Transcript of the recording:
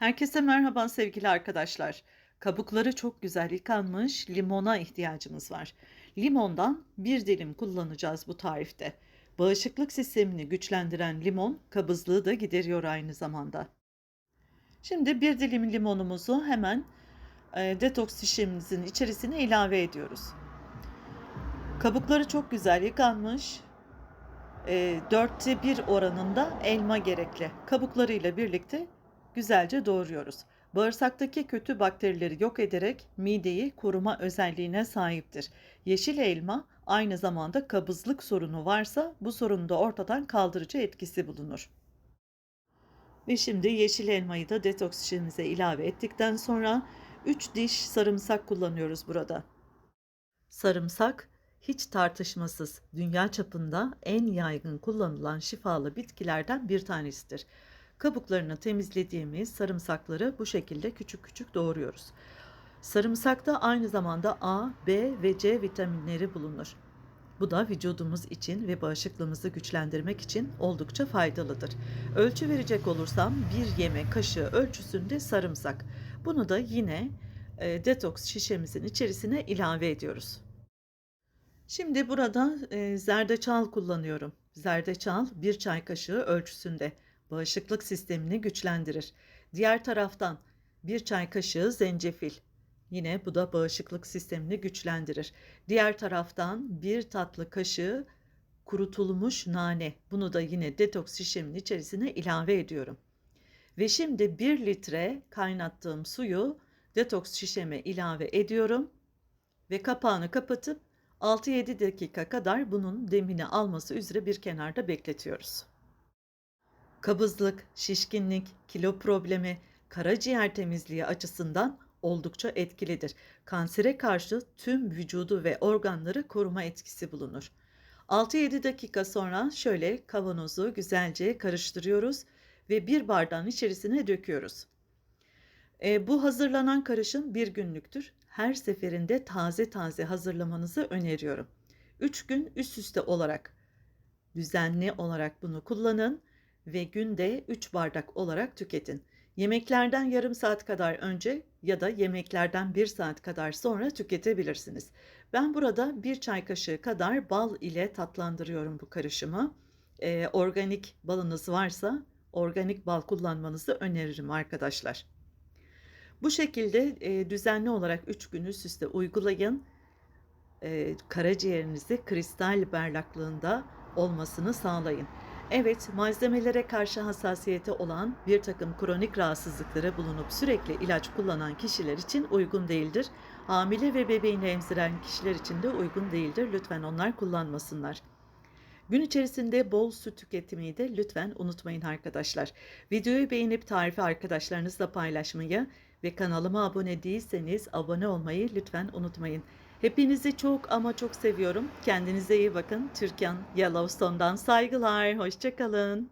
Herkese merhaba sevgili arkadaşlar. Kabukları çok güzel yıkanmış limona ihtiyacımız var. Limondan bir dilim kullanacağız bu tarifte. Bağışıklık sistemini güçlendiren limon kabızlığı da gideriyor aynı zamanda. Şimdi bir dilim limonumuzu hemen e, detoks şişemizin içerisine ilave ediyoruz. Kabukları çok güzel yıkanmış. E, dörtte bir oranında elma gerekli. Kabuklarıyla birlikte güzelce doğruyoruz. Bağırsaktaki kötü bakterileri yok ederek mideyi koruma özelliğine sahiptir. Yeşil elma aynı zamanda kabızlık sorunu varsa bu sorunu da ortadan kaldırıcı etkisi bulunur. Ve şimdi yeşil elmayı da detoks şişemize ilave ettikten sonra 3 diş sarımsak kullanıyoruz burada. Sarımsak hiç tartışmasız dünya çapında en yaygın kullanılan şifalı bitkilerden bir tanesidir. Kabuklarını temizlediğimiz sarımsakları bu şekilde küçük küçük doğruyoruz. Sarımsakta aynı zamanda A, B ve C vitaminleri bulunur. Bu da vücudumuz için ve bağışıklığımızı güçlendirmek için oldukça faydalıdır. Ölçü verecek olursam bir yemek kaşığı ölçüsünde sarımsak. Bunu da yine e, detoks şişemizin içerisine ilave ediyoruz. Şimdi burada e, zerdeçal kullanıyorum. Zerdeçal bir çay kaşığı ölçüsünde bağışıklık sistemini güçlendirir. Diğer taraftan bir çay kaşığı zencefil. Yine bu da bağışıklık sistemini güçlendirir. Diğer taraftan bir tatlı kaşığı kurutulmuş nane. Bunu da yine detoks şişemin içerisine ilave ediyorum. Ve şimdi 1 litre kaynattığım suyu detoks şişeme ilave ediyorum ve kapağını kapatıp 6-7 dakika kadar bunun demini alması üzere bir kenarda bekletiyoruz. Kabızlık, şişkinlik, kilo problemi, karaciğer temizliği açısından oldukça etkilidir. Kansere karşı tüm vücudu ve organları koruma etkisi bulunur. 6-7 dakika sonra şöyle kavanozu güzelce karıştırıyoruz ve bir bardağın içerisine döküyoruz. E, bu hazırlanan karışım bir günlüktür. Her seferinde taze taze hazırlamanızı öneriyorum. 3 gün üst üste olarak düzenli olarak bunu kullanın ve günde 3 bardak olarak tüketin. Yemeklerden yarım saat kadar önce ya da yemeklerden 1 saat kadar sonra tüketebilirsiniz. Ben burada 1 çay kaşığı kadar bal ile tatlandırıyorum bu karışımı. Ee, organik balınız varsa organik bal kullanmanızı öneririm arkadaşlar. Bu şekilde e, düzenli olarak 3 gün üst üste uygulayın. E, karaciğerinizi kristal berraklığında olmasını sağlayın. Evet, malzemelere karşı hassasiyeti olan bir takım kronik rahatsızlıkları bulunup sürekli ilaç kullanan kişiler için uygun değildir. Hamile ve bebeğini emziren kişiler için de uygun değildir. Lütfen onlar kullanmasınlar. Gün içerisinde bol su tüketimi de lütfen unutmayın arkadaşlar. Videoyu beğenip tarifi arkadaşlarınızla paylaşmayı ve kanalıma abone değilseniz abone olmayı lütfen unutmayın. Hepinizi çok ama çok seviyorum. Kendinize iyi bakın. Türkan Yellowstone'dan saygılar. Hoşçakalın.